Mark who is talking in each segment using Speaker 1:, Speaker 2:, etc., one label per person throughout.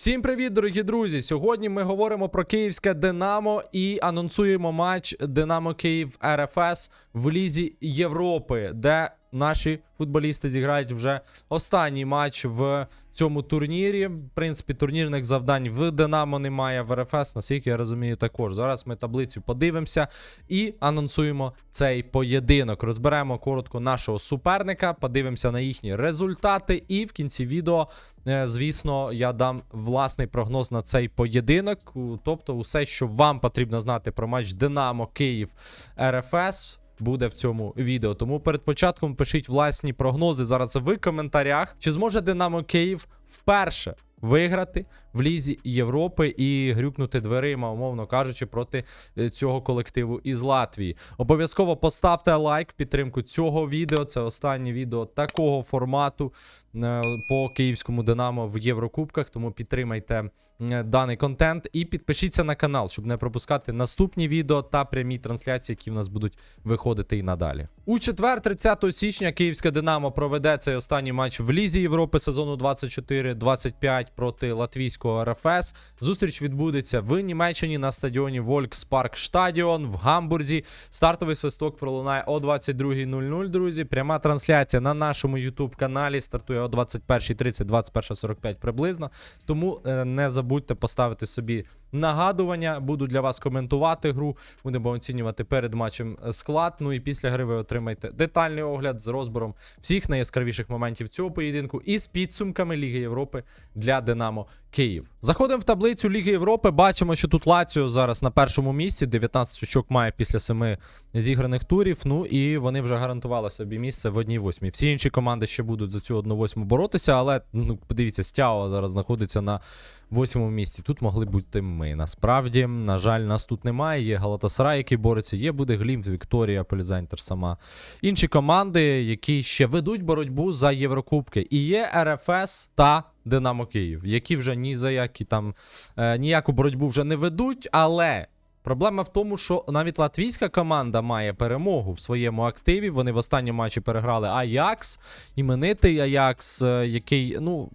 Speaker 1: Всім привіт, дорогі друзі! Сьогодні ми говоримо про київське Динамо і анонсуємо матч Динамо Київ РФС в Лізі Європи, де наші футболісти зіграють вже останній матч в цьому турнірі. В принципі, турнірних завдань в Динамо немає, в РФС, наскільки я розумію, також. Зараз ми таблицю подивимося і анонсуємо цей поєдинок. Розберемо коротко нашого суперника, подивимося на їхні результати. І в кінці відео, е, звісно, я дам власний прогноз на цей поєдинок. Тобто, усе, що вам потрібно знати про матч Динамо Київ РФС. Буде в цьому відео. Тому перед початком пишіть власні прогнози зараз в коментарях. Чи зможе Динамо Київ вперше виграти в Лізі Європи і грюкнути дверима, умовно кажучи, проти е, цього колективу із Латвії? Обов'язково поставте лайк в підтримку цього відео. Це останнє відео такого формату е, по київському Динамо в Єврокубках. Тому підтримайте даний контент і підпишіться на канал, щоб не пропускати наступні відео та прямі трансляції, які в нас будуть виходити і надалі. У четвер, 30 січня, київське Динамо проведе цей останній матч в Лізі Європи сезону 24-25 проти латвійського РФС. Зустріч відбудеться в Німеччині на стадіоні Волкспарк Штадіон в Гамбурзі. Стартовий свисток пролунає о 22.00, друзі. Пряма трансляція на нашому YouTube каналі стартує о 21.30, 21.45 приблизно. Тому е, не забудьте поставити собі нагадування. Буду для вас коментувати гру. Будемо оцінювати перед матчем е, склад. Ну і після гри ви отримаєте детальний огляд з розбором всіх найяскравіших моментів цього поєдинку і з підсумками Ліги Європи для Динамо Київ. Заходимо в таблицю Ліги Європи. Бачимо, що тут Лаціо зараз на першому місці. 19 очок має після семи зіграних турів. Ну і вони вже гарантували собі місце в одній восьмій. Всі інші команди ще будуть за цю одну восьму боротися, але ну подивіться, Стяо зараз знаходиться на восьмому місці. Тут могли бути ми. Насправді, на жаль, нас тут немає. Є Галатасарай, який бореться, є буде Глімт, Вікторія, Полізайнтер сама. Інші команди, які ще ведуть боротьбу за Єврокубки. І є РФС та Динамо Київ, які вже ні за які там е, ніяку боротьбу вже не ведуть, але. Проблема в тому, що навіть латвійська команда має перемогу в своєму активі. Вони в останньому матчі переграли Аякс, іменитий Аякс, е, який, ну,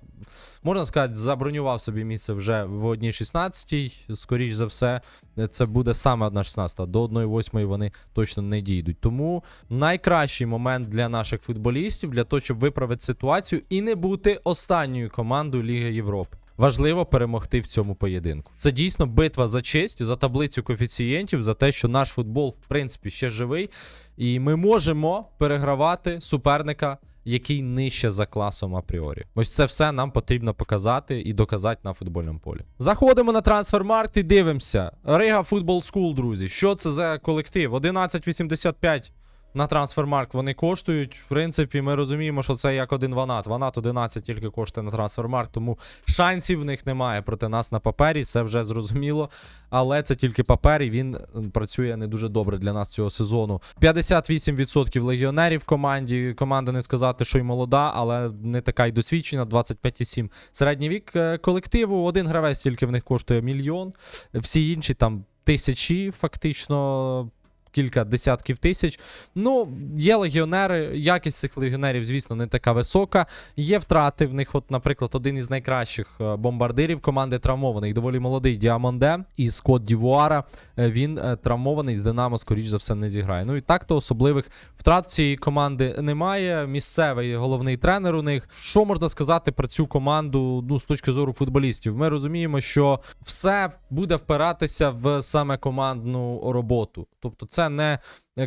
Speaker 1: можна сказати, забронював собі місце вже в 1.16. Скоріш за все, це буде саме 1.16. До 1.8 вони точно не дійдуть. Тому найкращий момент для наших футболістів для того, щоб виправити ситуацію і не бути останньою командою Ліги Європи. Важливо перемогти в цьому поєдинку. Це дійсно битва за честь, за таблицю коефіцієнтів, за те, що наш футбол, в принципі, ще живий, і ми можемо перегравати суперника, який нижче за класом апріорі. Ось це все нам потрібно показати і доказати на футбольному полі. Заходимо на трансфермаркт і дивимося. Рига Футбол Скул, друзі. Що це за колектив? 1185 на трансфермаркт вони коштують. В принципі, ми розуміємо, що це як один ванат. Ванат 11 тільки коштує на трансфермаркт, тому шансів в них немає проти нас на папері, це вже зрозуміло. Але це тільки папер, і він працює не дуже добре для нас цього сезону. 58% легіонерів в команді. Команда не сказати, що й молода, але не така й досвідчена. 25,7. Середній вік е, колективу. Один гравець тільки в них коштує мільйон. Всі інші там тисячі, фактично. Кілька десятків тисяч. Ну, є легіонери. Якість цих легіонерів, звісно, не така висока. Є втрати в них, от, наприклад, один із найкращих е, бомбардирів команди травмований. Доволі молодий Діамонде із Кот Дівуара. Е, Він е, травмований з Динамо, скоріш за все, не зіграє. Ну і так то особливих втрат цієї команди немає. Місцевий головний тренер у них. Що можна сказати про цю команду? Ну, з точки зору футболістів, ми розуміємо, що все буде впиратися в саме командну роботу. Тобто, це не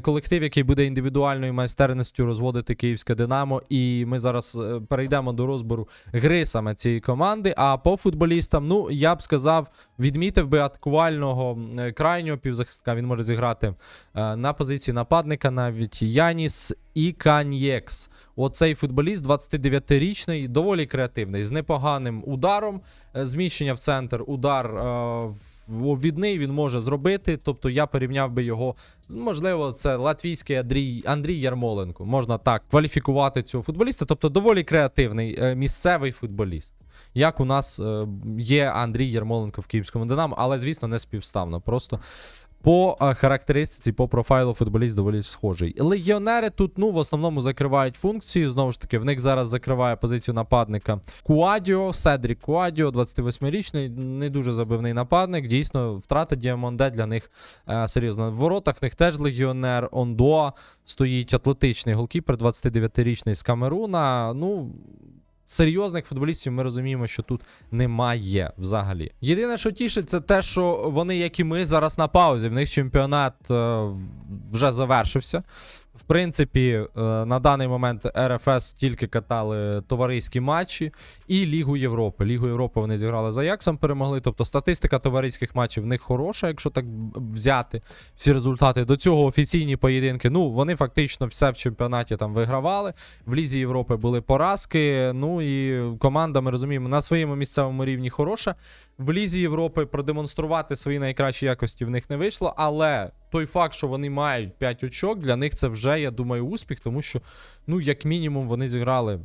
Speaker 1: колектив, який буде індивідуальною майстерністю розводити київське Динамо. І ми зараз е, перейдемо до розбору гри саме цієї команди. А по футболістам, ну я б сказав, відмітив би атакувального е, крайнього півзахисника. Він може зіграти е, на позиції нападника навіть Яніс і Каньєкс. Оцей футболіст 29-річний, доволі креативний, з непоганим ударом. Зміщення в центр, удар в обвідний він може зробити. Тобто я порівняв би його. Можливо, це латвійський Андрій, Андрій Ярмоленко. Можна так кваліфікувати цього футболіста. Тобто доволі креативний е, місцевий футболіст. Як у нас е, є Андрій Ярмоленко в київському Динамо, але звісно не співставно. Просто По е, характеристиці, по профайлу футболіст доволі схожий. Легіонери тут, ну, в основному закривають функцію. Знову ж таки, в них зараз закриває позицію нападника Куадіо, Седрік Куадіо, 28-річний, не дуже забивний нападник. Дійсно, втрата Діамонде для них е, серйозна. В воротах в них теж легіонер Ондоа стоїть атлетичний голкіпер, 29-річний з Камеруна. Ну. Серйозних футболістів ми розуміємо, що тут немає взагалі. Єдине, що тішить, це те, що вони, як і ми, зараз на паузі. В них чемпіонат е, вже завершився. В принципі, е, на даний момент РФС тільки катали товариські матчі і Лігу Європи. Лігу Європи вони зіграли за Аяксом, перемогли. Тобто статистика товариських матчів в них хороша, якщо так взяти всі результати. До цього офіційні поєдинки. Ну, вони фактично все в чемпіонаті там вигравали. В Лізі Європи були поразки. Ну і команда, ми розуміємо, на своєму місцевому рівні хороша. В Лізі Європи продемонструвати свої найкращі якості в них не вийшло, але той факт, що вони мають 5 очок, для них це вже, я думаю, успіх, тому що, ну, як мінімум, вони зіграли.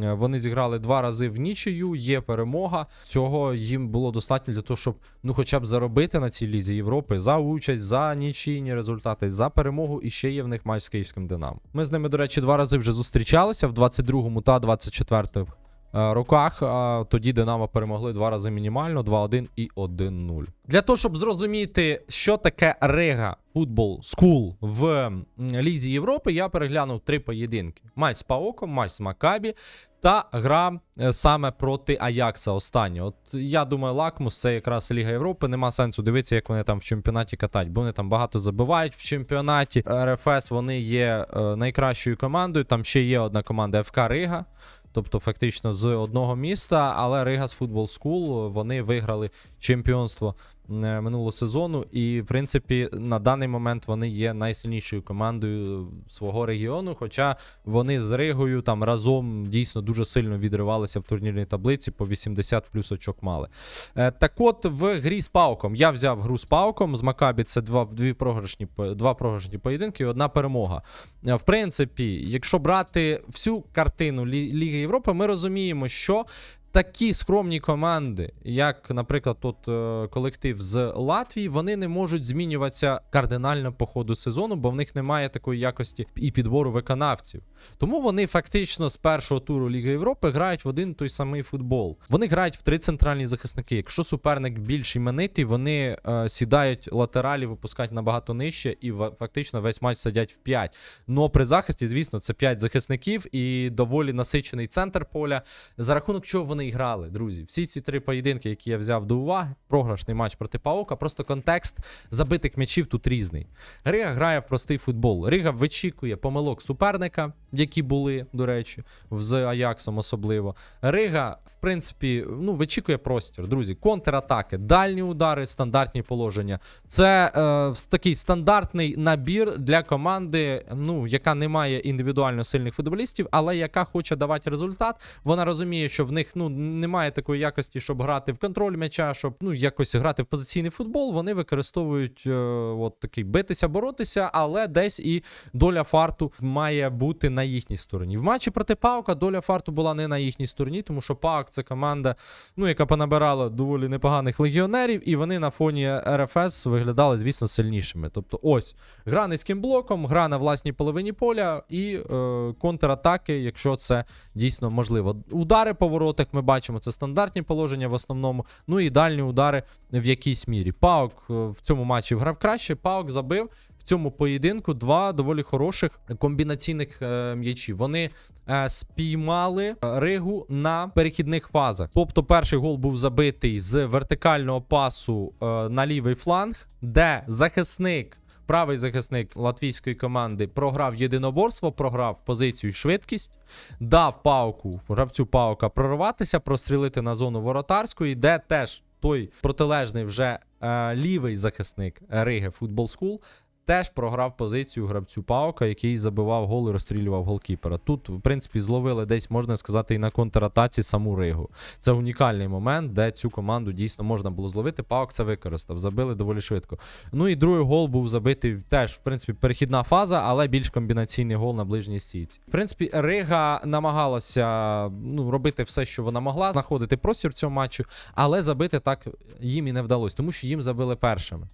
Speaker 1: Вони зіграли два рази в нічию, є перемога. Цього їм було достатньо для того, щоб ну, хоча б заробити на цій лізі Європи за участь, за нічийні результати, за перемогу. І ще є в них матч з київським Динамо. Ми з ними, до речі, два рази вже зустрічалися в 22-му та 24-му е, роках. Тоді Динамо перемогли два рази мінімально, 2-1 і 1-0. Для того, щоб зрозуміти, що таке Рига футбол скул в Лізі Європи, я переглянув три поєдинки: матч з Паоком, матч з Макабі та гра е, саме проти Аякса. Останнього. От я думаю, Лакмус це якраз Ліга Європи. Нема сенсу дивитися, як вони там в чемпіонаті катають, бо вони там багато забивають в чемпіонаті. РФС вони є е, найкращою командою. Там ще є одна команда ФК Рига. Тобто, фактично з одного міста, але Ригас Футбол Скул вони виграли чемпіонство минулого сезону. І, в принципі, на даний момент вони є найсильнішою командою свого регіону. Хоча вони з Ригою там разом дійсно дуже сильно відривалися в турнірній таблиці, по 80 плюс очок мали. Е, так от в грі з Пауком. Я взяв гру з Пауком. З Макабі це два, дві програшні, два програшні поєдинки і одна перемога. Е, В принципі, якщо брати всю картину Ліги Європи, ми розуміємо, що такі скромні команди, як, наприклад, тут е, колектив з Латвії, вони не можуть змінюватися кардинально по ходу сезону, бо в них немає такої якості і підбору виконавців. Тому вони фактично з першого туру Ліги Європи грають в один той самий футбол. Вони грають в три центральні захисники. Якщо суперник більш іменитий, вони е, сідають латералі, випускають набагато нижче і фактично весь матч сидять в 5. Ну при захисті, звісно, це 5 захисників і доволі насичений центр поля. За рахунок чого вони і грали, друзі. Всі ці три поєдинки, які я взяв до уваги, програшний матч проти Паука, просто контекст забитих м'ячів тут різний. Рига грає в простий футбол. Рига вичікує помилок суперника, які були, до речі, з Аяксом особливо. Рига, в принципі, ну, вичікує простір, друзі. Контратаки, дальні удари, стандартні положення. Це е, такий стандартний набір для команди, ну, яка не має індивідуально сильних футболістів, але яка хоче давати результат. Вона розуміє, що в них ну, немає такої якості, щоб грати в контроль м'яча, щоб ну, якось грати в позиційний футбол. Вони використовують е, от такий битися, боротися, але десь і доля фарту має бути на їхній стороні. В матчі проти Паука доля фарту була не на їхній стороні, тому що Паук це команда, ну, яка понабирала доволі непоганих легіонерів, і вони на фоні РФС виглядали, звісно, сильнішими. Тобто, ось гра низьким блоком, гра на власній половині поля і е, контратаки, якщо це дійсно можливо. Удари по воротах ми бачимо, це стандартні положення в основному. Ну і дальні удари в якійсь мірі. Паук е, в цьому матчі грав краще. Паук забив в цьому поєдинку два доволі хороших комбінаційних е, м'ячів. Вони е, спіймали Ригу на перехідних фазах. Тобто, перший гол був забитий з вертикального пасу е, на лівий фланг, де захисник. Правий захисник латвійської команди програв єдиноборство, програв позицію і швидкість, дав пауку гравцю паука прорватися, прострілити на зону воротарської, де теж той протилежний вже е, лівий захисник Риги Футбол Скул теж програв позицію гравцю Паука, який забивав гол і розстрілював голкіпера. Тут, в принципі, зловили десь, можна сказати, і на контратаці саму Ригу. Це унікальний момент, де цю команду дійсно можна було зловити. Паук це використав, забили доволі швидко. Ну і другий гол був забитий теж, в принципі, перехідна фаза, але більш комбінаційний гол на ближній стійці. В принципі, Рига намагалася ну, робити все, що вона могла, знаходити простір в цьому матчу, але забити так їм і не вдалося, тому що їм забили першими.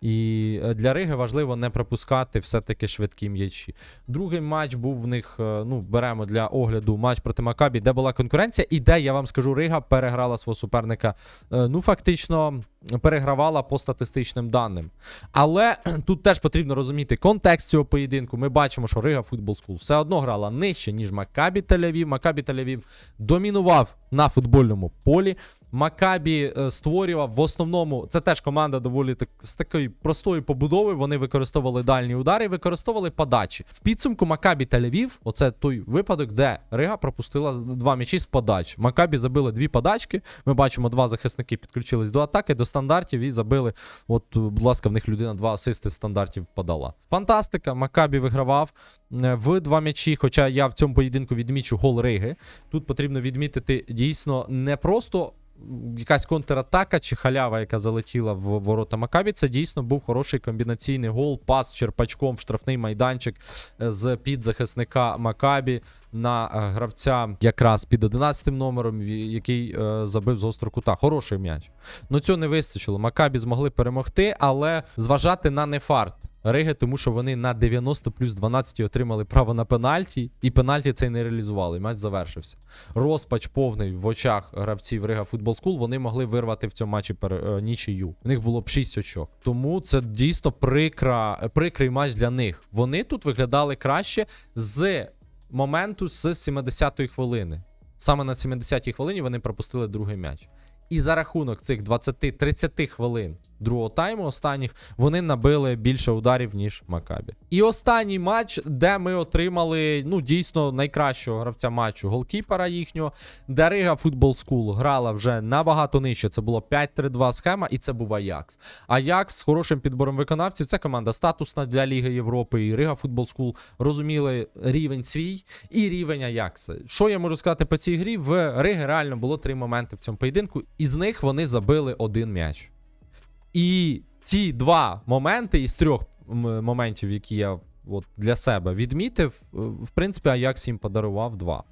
Speaker 1: І е, для Риги важливо не пропускати все-таки швидкі м'ячі. Другий матч був в них. е, Ну, беремо для огляду матч проти Макабі, де була конкуренція, і де я вам скажу, Рига переграла свого суперника. е, Ну, фактично, перегравала по статистичним даним. Але тут теж потрібно розуміти контекст цього поєдинку. Ми бачимо, що Рига Футбол Скул все одно грала нижче, ніж Макабі Тель-Авів. Макабі Тель-Авів домінував на футбольному полі. Макабі е, створював в основному. Це теж команда доволі так з такої простої побудови. Вони використовували дальні удари, використовували подачі. В підсумку Макабі Тель-Авів, оце той випадок, де Рига пропустила два м'ячі з подач. Макабі забили дві подачки. Ми бачимо, два захисники підключились до атаки, до стандартів і забили. От, будь ласка, в них людина два асисти стандартів подала. Фантастика. Макабі вигравав е, в два м'ячі. Хоча я в цьому поєдинку відмічу гол Риги. Тут потрібно відмітити дійсно не просто. Якась контратака чи халява, яка залетіла в ворота Макабі, це дійсно був хороший комбінаційний гол, пас черпачком в штрафний майданчик е, з під захисника Макабі на е, гравця якраз під 11 номером, який е, забив з гострого кута. Хороший м'яч. Ну цього не вистачило. Макабі змогли перемогти, але зважати на нефарт. Риги, тому що вони на 90 плюс 12 отримали право на пенальті, і пенальті цей не реалізували. Матч завершився. Розпач повний в очах гравців Рига Футбол Скул. Вони могли вирвати в цьому матчі пер... е, нічию. В них було б 6 очок. Тому це дійсно прикра... прикрий матч для них. Вони тут виглядали краще з моменту з 70-ї хвилини. Саме на 70-й хвилині вони пропустили другий м'яч. І за рахунок цих 20-30 хвилин другого тайму останніх вони набили більше ударів, ніж Макабі. І останній матч, де ми отримали ну дійсно найкращого гравця матчу голкіпера їхнього, де Рига Футбол Скул грала вже набагато нижче. Це було 5-3-2 схема, і це був Аякс. Аякс з хорошим підбором виконавців. Це команда статусна для Ліги Європи. І Рига Футбол Скул розуміли рівень свій і рівень Аякса. Що я можу сказати по цій грі? В Риги реально було три моменти в цьому поєдинку, і з них вони забили один м'яч. І ці два моменти із трьох моментів, які я от для себе відмітив, е, в принципі, Аякс їм подарував два.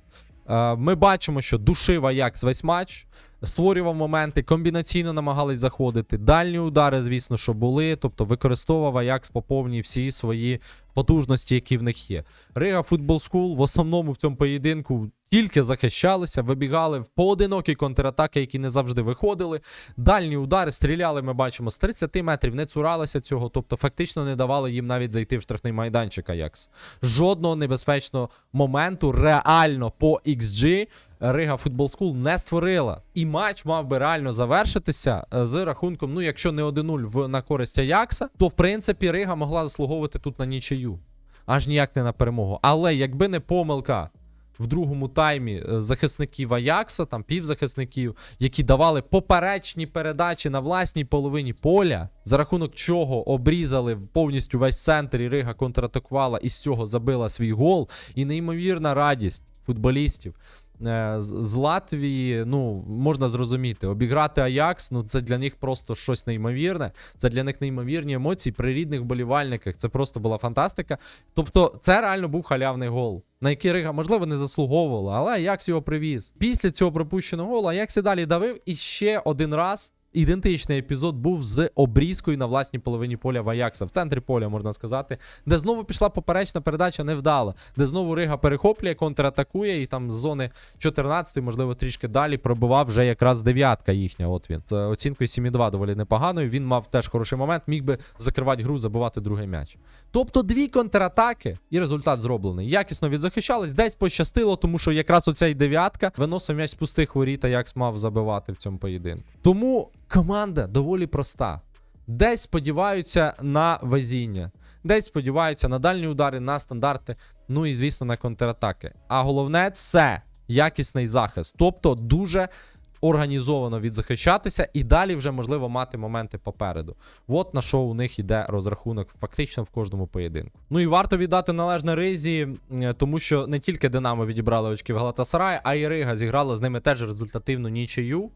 Speaker 1: Е, Ми бачимо, що душив Аякс весь матч, створював моменти, комбінаційно намагались заходити. Дальні удари, звісно, що були. Тобто використовував Аякс по повній всі свої потужності, які в них є. Рига Футбол Скул в основному в цьому поєдинку тільки захищалися, вибігали в поодинокі контратаки, які не завжди виходили. Дальні удари стріляли, ми бачимо, з 30 метрів не цуралися цього, тобто фактично не давали їм навіть зайти в штрафний майданчик Аякс. Жодного небезпечного моменту реально по XG Рига Футбол Скул не створила. І матч мав би реально завершитися е, з рахунком, ну якщо не 1-0 в на користь Аякса, то в принципі Рига могла заслуговувати тут на нічию. Аж ніяк не на перемогу. Але якби не помилка в другому таймі е, захисників Аякса, там півзахисників, які давали поперечні передачі на власній половині поля, за рахунок чого обрізали повністю весь центр, і Рига контратакувала і з цього забила свій гол. І неймовірна радість футболістів. Е, з Латвії, ну, можна зрозуміти, обіграти Аякс, ну це для них просто щось неймовірне. Це для них неймовірні емоції при рідних болівальниках. Це просто була фантастика. Тобто, це реально був халявний гол, на який Рига, можливо, не заслуговувала, але Аякс його привіз. Після цього пропущеного голу Аякс і далі давив. І ще один раз ідентичний епізод був з обрізкою на власній половині поля Ваякса в центрі поля, можна сказати, де знову пішла поперечна передача невдала, де знову Рига перехоплює, контратакує, і там з зони 14, можливо, трішки далі пробивав вже якраз дев'ятка їхня. От він. З оцінкою 7,2 доволі непоганою. Він мав теж хороший момент, міг би закривати гру, забивати другий м'яч. Тобто дві контратаки, і результат зроблений. Якісно відзахищались, десь пощастило, тому що якраз оця й дев'ятка виносив м'яч з пустих воріт, як мав забивати в цьому поєдинку. Тому команда доволі проста. Десь сподіваються на везіння, десь сподіваються на дальні удари, на стандарти, ну і звісно на контратаки. А головне це якісний захист. Тобто дуже організовано відзахищатися і далі вже можливо мати моменти попереду. От на що у них іде розрахунок фактично в кожному поєдинку. Ну і варто віддати належне Ризі, тому що не тільки Динамо відібрали очки в Галатасарай, а й Рига зіграла з ними теж результативну нічию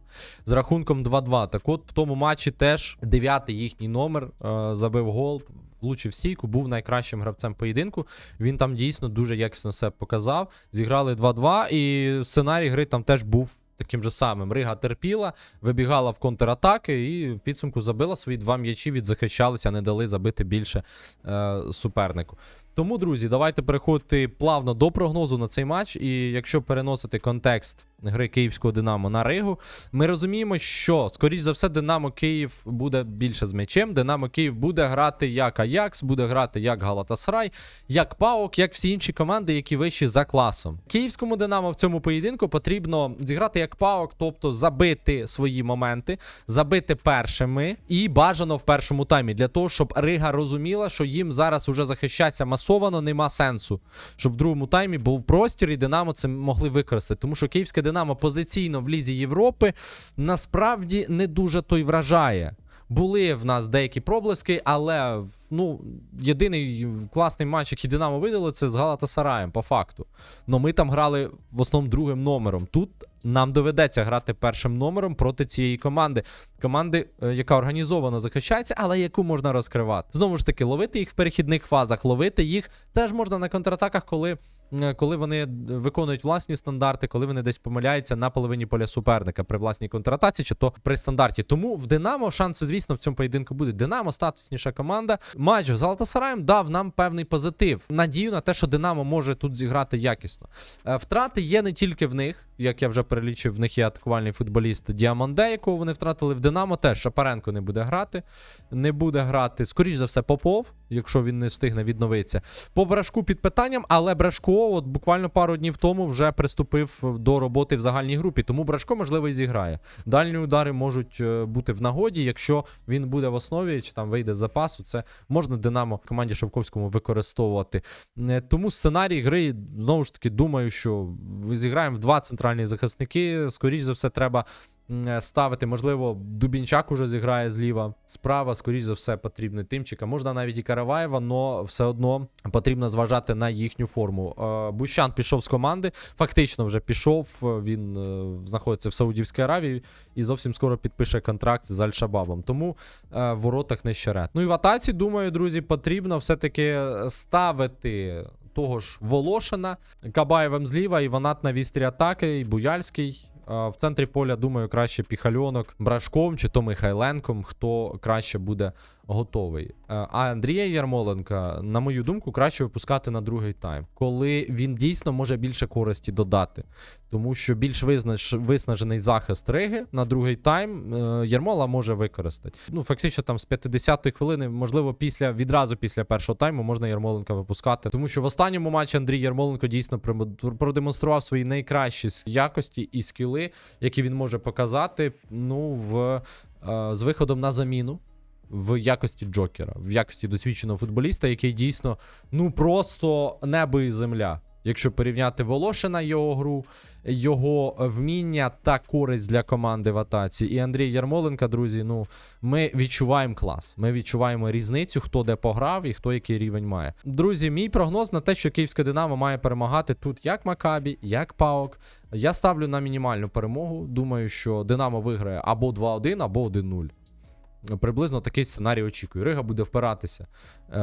Speaker 1: з рахунком 2-2. Так от в тому матчі теж дев'ятий їхній номер е, забив гол. Влучив стійку, був найкращим гравцем поєдинку. Він там дійсно дуже якісно себе показав. Зіграли 2-2, і сценарій гри там теж був таким же самим. Рига терпіла, вибігала в контратаки і в підсумку забила свої два м'ячі, відзахищалися, не дали забити більше е, супернику. Тому, друзі, давайте переходити плавно до прогнозу на цей матч. І якщо переносити контекст гри київського Динамо на Ригу, ми розуміємо, що, скоріш за все, Динамо Київ буде більше з м'ячем. Динамо Київ буде грати як Аякс, буде грати як Галатасарай, як Паук, як всі інші команди, які вищі за класом. Київському Динамо в цьому поєдинку потрібно зіграти як Паук, тобто забити свої моменти, забити першими і бажано в першому таймі для того, щоб Рига розуміла, що їм зараз уже захищатися масовано нема сенсу, щоб в другому таймі був простір і Динамо це могли використати. Тому що київське Динамо позиційно в лізі Європи насправді не дуже той вражає. Були в нас деякі проблиски, але ну, єдиний класний матч, який Динамо видало, це з Галатасараєм, по факту. Но ми там грали в основному другим номером. Тут нам доведеться грати першим номером проти цієї команди. Команди, е, яка організовано захищається, але яку можна розкривати. Знову ж таки, ловити їх в перехідних фазах, ловити їх теж можна на контратаках, коли. Е, Коли вони виконують власні стандарти, коли вони десь помиляються на половині поля суперника при власній контратаці, чи то при стандарті. Тому в Динамо шанси, звісно, в цьому поєдинку будуть. Динамо статусніша команда. Матч з Галатасараєм дав нам певний позитив. Надію на те, що Динамо може тут зіграти якісно. Е, Втрати є не тільки в них, як я вже перелічив, в них є атакувальний футболіст Діамонде, якого вони втратили в Динамо. Теж Шапаренко не буде грати. Не буде грати, скоріш за все, Попов, якщо він не встигне відновитися. По брашку під питанням, але Брашко, от буквально пару днів тому, вже приступив до роботи в загальній групі. Тому Брашко, можливо, і зіграє. Дальні удари можуть е, бути в нагоді, якщо він буде в основі чи там вийде з запасу. Це можна Динамо команді Шовковському використовувати. Е, Тому сценарій гри знову ж таки думаю, що зіграємо в два центральні захисники. Скоріш за все, треба ставити. Можливо, Дубінчак уже зіграє зліва. Справа, скоріш за все, потрібний Тимчика. Можна навіть і Караваєва, але все одно потрібно зважати на їхню форму. Е, Бущан пішов з команди, фактично вже пішов. е, Він е, знаходиться в Саудівській Аравії і зовсім скоро підпише контракт з Аль-Шабабом. Тому е, в воротах не щерет. Ну і в атаці, думаю, друзі, потрібно все-таки ставити. Того ж Волошина, Кабаєвим зліва, Іванат на вістрі атаки, і Буяльський. В центрі поля, думаю, краще Піхальонок Брашком чи то Михайленком, хто краще буде готовий. Е, А Андрія Ярмоленка, на мою думку, краще випускати на другий тайм, коли він дійсно може більше користі додати. Тому що більш визнаж, виснажений захист Риги на другий тайм е, Ярмола може використати. Ну, фактично, там з 50-ї хвилини, можливо, після відразу після першого тайму можна Ярмоленка випускати. Тому що в останньому матчі Андрій Ярмоленко дійсно продемонстрував свої найкращі якості і скіли, які він може показати. Ну, в, е, з виходом на заміну. В якості Джокера, в якості досвідченого футболіста, який дійсно ну просто небо і земля. Якщо порівняти Волошина, його гру, його вміння та користь для команди в атаці. І Андрій Ярмоленка, друзі, ну ми відчуваємо клас. Ми відчуваємо різницю, хто де пограв і хто який рівень має. Друзі, мій прогноз на те, що київське Динамо має перемагати тут як Макабі, як Паук. Я ставлю на мінімальну перемогу. Думаю, що Динамо виграє або 2-1, або 1-0. Приблизно такий сценарій очікую. Рига буде впиратися, е,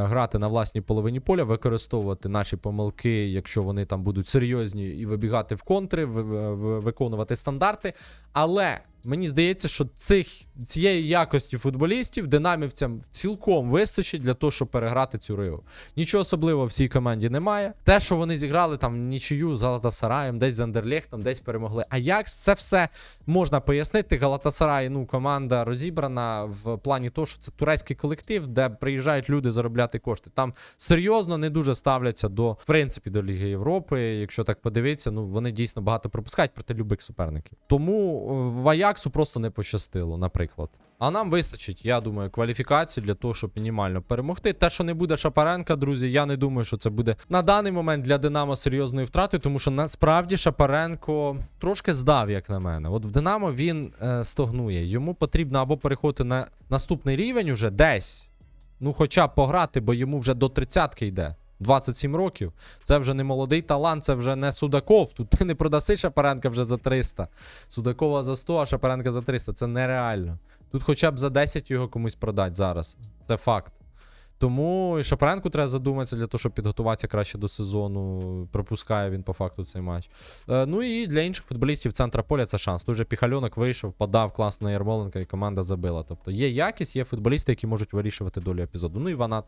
Speaker 1: грати на власній половині поля, використовувати наші помилки, якщо вони там будуть серйозні, і вибігати в контри, ви- ви- виконувати стандарти. Але мені здається, що цих, цієї якості футболістів динамівцям цілком вистачить для того, щоб переграти цю ригу. Нічого особливого в цій команді немає. Те, що вони зіграли там нічию з Галатасараєм, десь з Андерлехтом, десь перемогли. Аякс, це все можна пояснити. Галатасарай, ну, команда розібрана в плані того, що це турецький колектив, де приїжджають люди заробляти кошти. Там серйозно не дуже ставляться до, в принципі, до Ліги Європи. Якщо так подивитися, ну вони дійсно багато пропускають проти любих суперників. Тому е, в Аяксу просто не пощастило, наприклад. А нам вистачить, я думаю, кваліфікації для того, щоб мінімально перемогти. Те, що не буде Шапаренка, друзі, я не думаю, що це буде на даний момент для Динамо серйозною втратою, тому що насправді Шапаренко трошки здав, як на мене. От в Динамо він е, стогнує. Йому потрібно або переходити на наступний рівень уже десь. Ну, хоча б пограти, бо йому вже до 30-ки йде. 27 років. Це вже не молодий талант, це вже не Судаков. Тут ти не продаси Шапаренка вже за 300. Судакова за 100, а Шапаренка за 300. Це нереально. Тут хоча б за 10 його комусь продать зараз. Це факт. Тому і Шапаренку треба задуматися для того, щоб підготуватися краще до сезону. Пропускає він по факту цей матч. Е, ну і для інших футболістів центра поля це шанс. Тут же Піхальонок вийшов, подав класно Ярмоленка, і команда забила. Тобто є якість, є футболісти, які можуть вирішувати долю епізоду. Ну і Ванат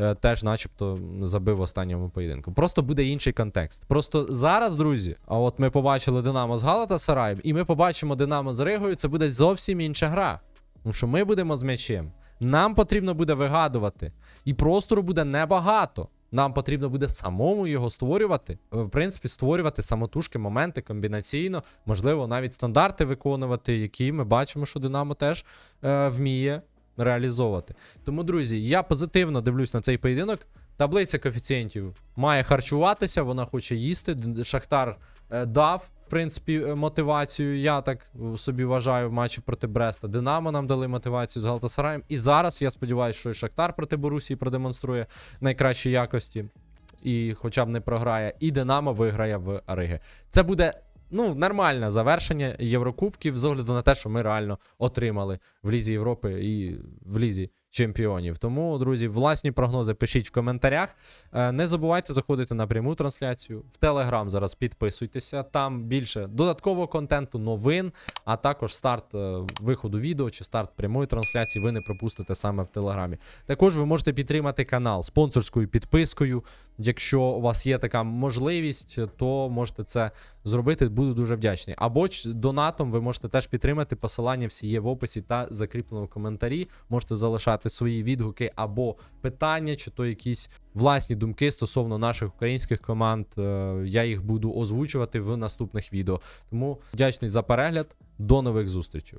Speaker 1: е, теж, начебто, забив в останньому поєдинку. Просто буде інший контекст. Просто зараз, друзі, а от ми побачили Динамо з Галата Сараєм, і ми побачимо Динамо з Ригою. Це буде зовсім інша гра. Тому що ми будемо з м'ячем. Нам потрібно буде вигадувати. І простору буде небагато. Нам потрібно буде самому його створювати. Е, В принципі, створювати самотужки, моменти комбінаційно, можливо, навіть стандарти виконувати, які ми бачимо, що Динамо теж е, вміє реалізовувати. Тому, друзі, я позитивно дивлюсь на цей поєдинок. Таблиця коефіцієнтів має харчуватися, вона хоче їсти. Шахтар дав, в принципі, е, мотивацію. Я так е, собі вважаю в матчі проти Бреста. Динамо нам дали мотивацію з Галтасараєм. І зараз я сподіваюся, що і Шахтар проти Борусії продемонструє найкращі якості. І хоча б не програє, і Динамо виграє в Риги. Це буде ну, нормальне завершення Єврокубків з огляду на те, що ми реально отримали в Лізі Європи і в Лізі чемпіонів. Тому, друзі, власні прогнози пишіть в коментарях. Е, Не забувайте заходити на пряму трансляцію. В Телеграм зараз підписуйтеся. Там більше додаткового контенту, новин, а також старт е, виходу відео чи старт прямої трансляції. Ви не пропустите саме в Телеграмі. Також ви можете підтримати канал спонсорською підпискою. Якщо у вас є така можливість, то можете це зробити. Буду дуже вдячний. Або донатом ви можете теж підтримати. Посилання всі є в описі та закріплено в коментарі. Можете залишати свої відгуки або питання, чи то якісь власні думки стосовно наших українських команд. Е, Я їх буду озвучувати в наступних відео. Тому вдячний за перегляд. До нових зустрічей.